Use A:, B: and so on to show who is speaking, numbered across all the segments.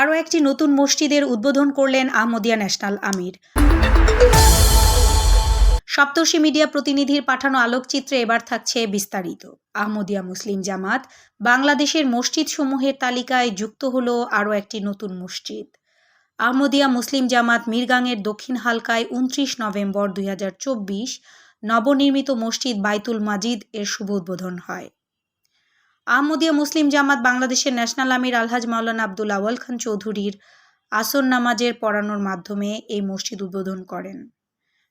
A: আরও একটি নতুন মসজিদের উদ্বোধন করলেন আহমদিয়া ন্যাশনাল আমির। সপ্তর্ষি মিডিয়া প্রতিনিধির পাঠানো আলোকচিত্রে এবার থাকছে বিস্তারিত। আহমদিয়া মুসলিম জামাত বাংলাদেশের মসজিদ সমূহের তালিকায় যুক্ত হলো আরও একটি নতুন মসজিদ। আহমদিয়া মুসলিম জামাত মিরগাংয়ের দক্ষিণ হালকায় উনত্রিশ নভেম্বর দুই হাজার চব্বিশ নবনির্মিত মসজিদ বাইতুল মাজিদ এর শুভ উদ্বোধন হয়। আহমদিয়া মুসলিম জামাত বাংলাদেশের ন্যাশনাল আমির আলহাজ মাওলানা আব্দুল আওয়াল খান চৌধুরীর আসর নামাজের পড়ানোর মাধ্যমে এই মসজিদ উদ্বোধন করেন।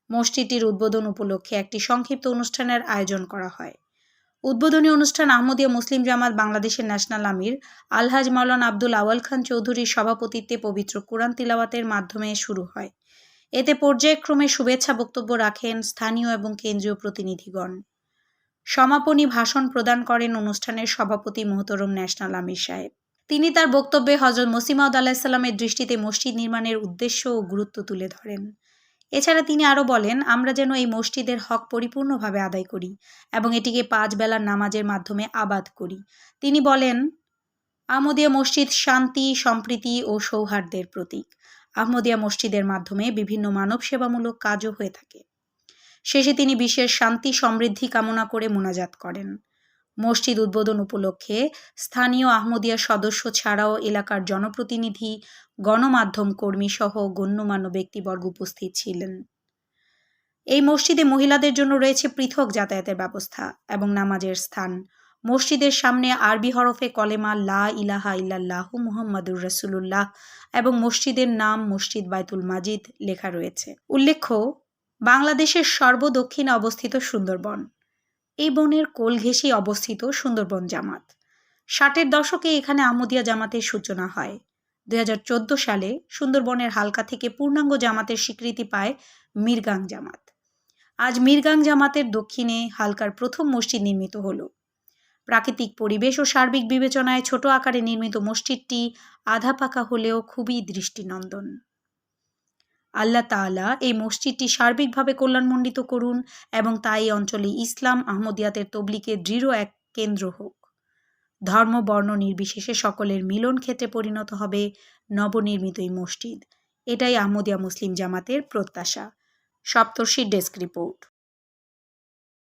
A: মসজিদটির উদ্বোধন উপলক্ষে একটি সংক্ষিপ্ত অনুষ্ঠানের আয়োজন করা হয়। উদ্বোধনী অনুষ্ঠান আহমদিয়া মুসলিম জামাত বাংলাদেশের ন্যাশনাল আমির আলহাজ মাওলানা আব্দুল আওয়াল খান চৌধুরীর সভাপতিত্বে পবিত্র কোরআন তিলাওয়াতের মাধ্যমে শুরু হয়। এতে পর্যায়ক্রমে শুভেচ্ছা বক্তব্য রাখেন স্থানীয় এবং কেন্দ্রীয় প্রতিনিধিগণ। সমাপনী ভাষণ প্রদান করেন অনুষ্ঠানের সভাপতি মোহতরম ন্যাশনাল আমির সাহেব। তিনি তার বক্তব্যে হজরত মসিমাউদ আলাহিসাল্লামের দৃষ্টিতে মসজিদ নির্মাণের উদ্দেশ্য ও গুরুত্ব তুলে ধরেন। এছাড়া তিনি আরও বলেন, আমরা যেন এই মসজিদের হক পরিপূর্ণভাবে আদায় করি এবং এটিকে পাঁচ বেলার নামাজের মাধ্যমে আবাদ করি। তিনি বলেন আহমদিয়া মসজিদ শান্তি, সম্প্রীতি ও সৌহার্দ্যের প্রতীক। আহমদিয়া মসজিদের মাধ্যমে বিভিন্ন মানব সেবামূলক কাজও হয়ে থাকে। শেষে তিনি বিশ্বের শান্তি, সমৃদ্ধি কামনা করে মোনাজাত করেন। মসজিদ উদ্বোধন উপলক্ষে স্থানীয় আহমদিয়া সদস্য ছাড়াও এলাকার জনপ্রতিনিধি, গণমাধ্যম কর্মী সহ গণ্যমান্য ব্যক্তিবর্গ উপস্থিত ছিলেন। এই মসজিদে মহিলাদের জন্য রয়েছে পৃথক যাতায়াতের ব্যবস্থা এবং নামাজের স্থান। মসজিদের সামনে আরবি হরফে কলেমা লা ইলাহা ইল্লাল্লাহু মুহাম্মাদুর রাসূলুল্লাহ এবং মসজিদের নাম মসজিদ বাইতুল মাজিদ লেখা রয়েছে। উল্লেখ্য বাংলাদেশের সর্বদক্ষিণে অবস্থিত সুন্দরবন। এই বনের কোল অবস্থিত সুন্দরবন জামাত। ষাটের দশকে এখানে আমদিয়া জামাতের সূচনা হয়। দুই হাজার চোদ্দ সালে সুন্দরবনের হালকা থেকে পূর্ণাঙ্গ জামাতের স্বীকৃতি পায় মিরগাং জামাত। আজ মিরগাং জামাতের দক্ষিণে হালকার প্রথম মসজিদ নির্মিত হলো। প্রাকৃতিক পরিবেশ ও সার্বিক বিবেচনায় ছোট আকারে নির্মিত মসজিদটি আধা পাকা হলেও খুবই দৃষ্টিনন্দন। আল্লাহ তালা এই মসজিদটি সার্বিকভাবে কল্যাণমণ্ডিত করুন এবং তাই এই অঞ্চলে ইসলাম আহমদিয়াতের তবলিকে দৃঢ় এক কেন্দ্র হোক। ধর্ম, বর্ণ নির্বিশেষে সকলের মিলন ক্ষেত্রে পরিণত হবে নবনির্মিত এই মসজিদ। এটাই আহমদিয়া মুসলিম জামাতের প্রত্যাশা। সপ্তর্ষির ডেস্ক রিপোর্ট।